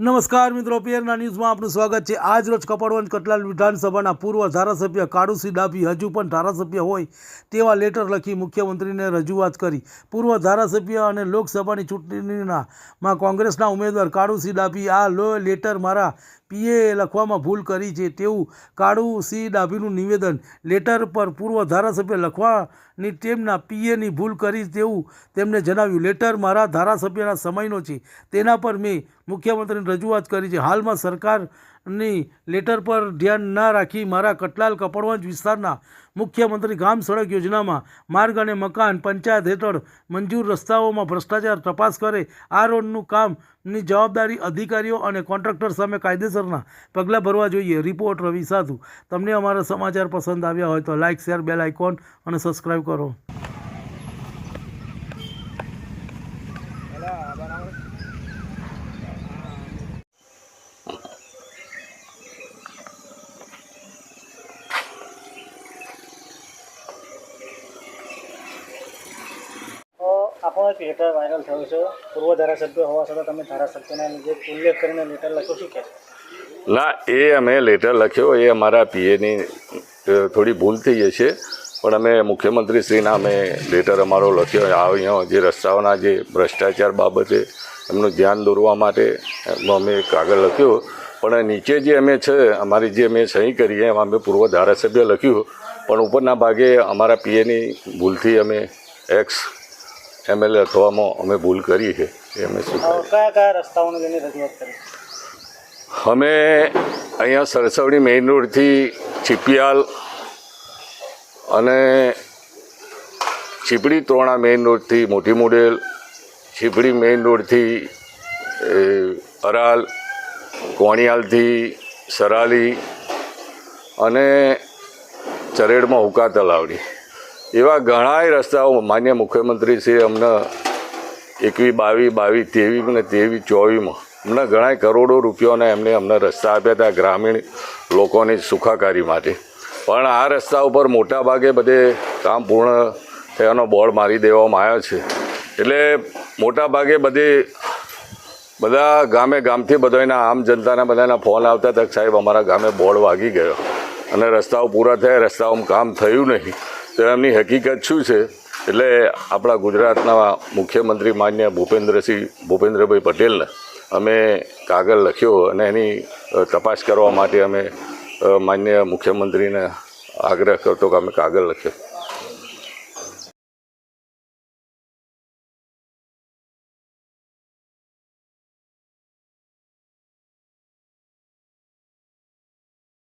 નમસ્કાર મિત્રો પીએરના ન્યૂઝમાં આપનું સ્વાગત છે. આજ રોજ કપડવંજ કટલાલ વિધાનસભાના પૂર્વ ધારાસભ્ય કાળુસિંહ ડાભી હજુ પણ ધારાસભ્ય હોય તેવા લેટર લખી મુખ્યમંત્રીને રજૂઆત કરી. પૂર્વ ધારાસભ્ય અને લોકસભાની ચૂંટણીના માં કોંગ્રેસના ઉમેદવાર કાળુસિંહ ડાભી આ લો, લેટર મારા પીએ લખવામાં ભૂલ કરી છે તેવું કાળુસિંહ ડાભીનું નિવેદન. લેટર પર પૂર્વ ધારાસભ્ય લખવાની ટીમના પીએની ભૂલ કરી તેવું તેમણે જણાવ્યું. લેટર મારા ધારાસભ્યના સમયનો છે. તેના પર મેં મુખ્યમંત્રીને રજૂઆત કરી છે. હાલમાં સરકારની લેટર પર ધ્યાન ના રાખી મારા કટલાલ કપડવંજ વિસ્તારના મુખ્યમંત્રી ગામ સડક યોજનામાં માર્ગ અને મકાન પંચાયત હેઠળ મંજૂર રસ્તાઓમાં ભ્રષ્ટાચાર તપાસ કરે, આ રોડનું કામની જવાબદારી અધિકારીઓ અને કોન્ટ્રાક્ટર સામે કાયદેસરના પગલાં ભરવા જોઈએ. રિપોર્ટ રવિ સાધુ. તમને અમારા સમાચાર પસંદ આવ્યા હોય તો લાઇક શેર, બેલ આઇકોન અને સબસ્ક્રાઈબ કરો તો એક લેટર વાયરલ થયો છે. પૂર્વ ધારાસભ્ય હોવા છતાં તમે ધારાસભ્યના જે ઉલ્લેખ કરીને લેટર લખ્યો શું કે ના, એ અમે લેટર લખ્યો, એ અમારા પીએની થોડી ભૂલ થઈ જશે. પણ અમે મુખ્યમંત્રીશ્રીના અમે લેટર અમારો લખ્યો. અહીંયા જે રસ્તાઓના જે ભ્રષ્ટાચાર બાબતે એમનું ધ્યાન દોરવા માટે અમે કાગળ લખ્યો. પણ નીચે જે અમે છે, અમારી જે અમે સહી કરી એમાં અમે પૂર્વ ધારાસભ્ય લખ્યું. પણ ઉપરના ભાગે અમારા પીએની ભૂલથી અમે એક્સ એમએલએ થવામાં અમે ભૂલ કરી છે એ અમે કયા કયા રસ્તાઓને લઈને રજૂઆત કરી? અમે અહીંયા સરસવડી મેઇન રોડથી ચીપિયાલ અને ચીપડી ત્રોણા મેઇન રોડથી મોટી મોડેલ ચીપડી મેઇન રોડથી અરાલ કોણિયાલથી સરાલી અને ચરેડમાં હુકા તલાવડી. એવા ઘણાય રસ્તાઓ માન્ય મુખ્યમંત્રી છે અમને એકવી, બાવી બાવી તેવી ને તેવી ચોવીસમાં અમને ઘણાય કરોડો રૂપિયાના એમને અમને રસ્તા આપ્યા હતા ગ્રામીણ લોકોની સુખાકારી માટે. પણ આ રસ્તા ઉપર મોટા ભાગે બધે કામ પૂર્ણ થયાનો બોર્ડ મારી દેવામાં આવ્યો છે. એટલે મોટા ભાગે બધે, બધા ગામે ગામથી બધાના આમ જનતાના બધાના ફોન આવતા હતા સાહેબ અમારા ગામે બોર્ડ વાગી ગયો. અને રસ્તાઓ પૂરા થયા, રસ્તાઓમાં કામ થયું નહીં. તો એમની હકીકત શું છે? એટલે આપણા ગુજરાતના મુખ્યમંત્રી માન્ય ભૂપેન્દ્રસિંહ, ભૂપેન્દ્રભાઈ પટેલને અમે કાગળ લખ્યો અને એની તપાસ કરવા માટે અમે માન્ય મુખ્યમંત્રીને આગ્રહ કરતો કે અમે કાગળ લખ્યો.